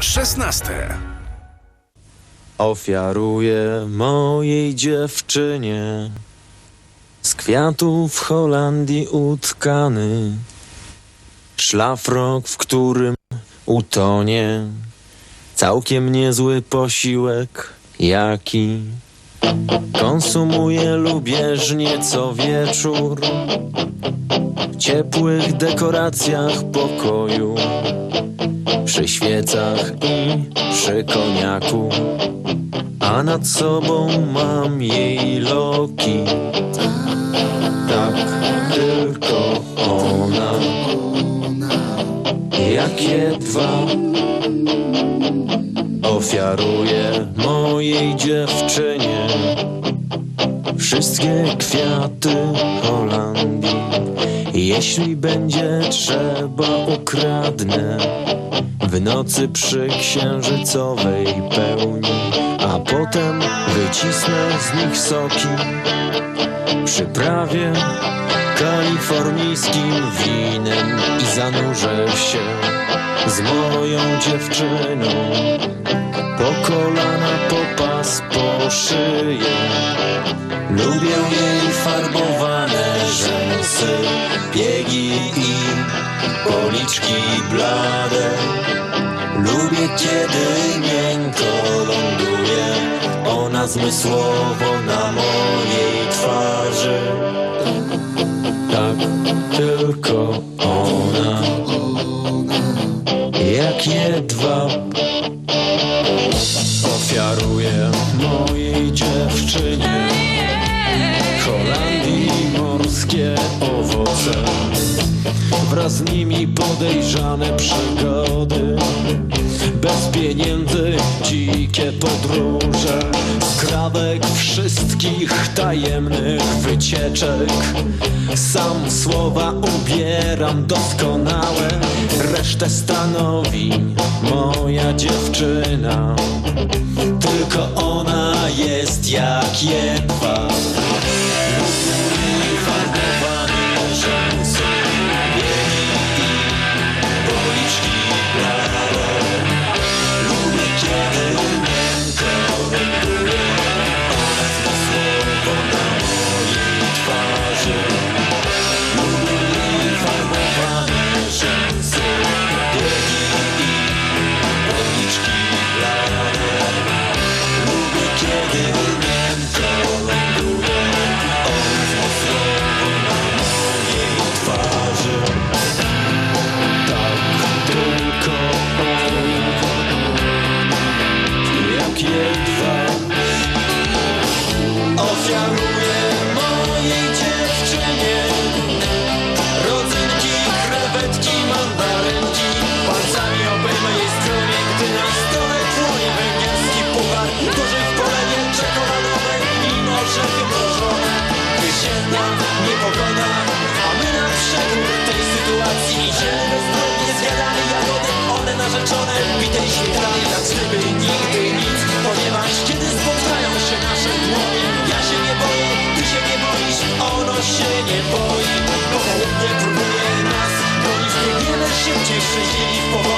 16. Ofiaruję mojej dziewczynie z kwiatów Holandii utkany szlafrok, w którym utonie całkiem niezły posiłek, jaki konsumuję lubieżnie co wieczór w ciepłych dekoracjach pokoju przy świecach i przy koniaku, a nad sobą mam jej loki. Tak, tylko ona, jak jedwa, ofiaruję mojej dziewczynie wszystkie kwiaty Holandii. Jeśli będzie trzeba, ukradnę w nocy przy księżycowej pełni, a potem wycisnę z nich soki. Przyprawię kalifornijskim winem i zanurzę się z moją dziewczyną po kolana, po pas, po szyję. Lubię jej farbowane rzęsy, biegi i policzki blade. Kiedy miękko ląduje ona zmysłowo na mojej twarzy. Tak, tylko ona, jak jedwab, ofiaruję mojej dziewczynie Holandii morskie owoce. Wraz z nimi podejrzane przygody bez pieniędzy dzikie podróże skrawek wszystkich tajemnych wycieczek. Sam słowa ubieram doskonałe resztę stanowi moja dziewczyna. Tylko ona jest jak jedwa narzeczone bitej śmietany Jak gdyby nigdy nic Ponieważ kiedy spotkają się nasze dłonie Ja się nie boję, ty się nie boisz Ono się nie boi Pochłodnie próbuje nas Gonić biegniemy szybciej szczęśliwi w powoli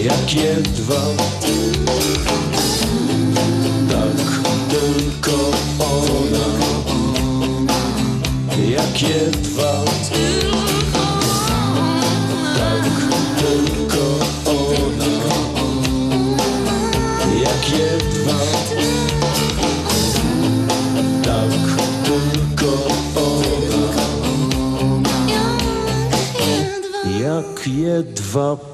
jedwab Tak tylko ona. Jak jedwab Tak tylko ona. Jak jedwab Tak tylko ona. Jak jedwab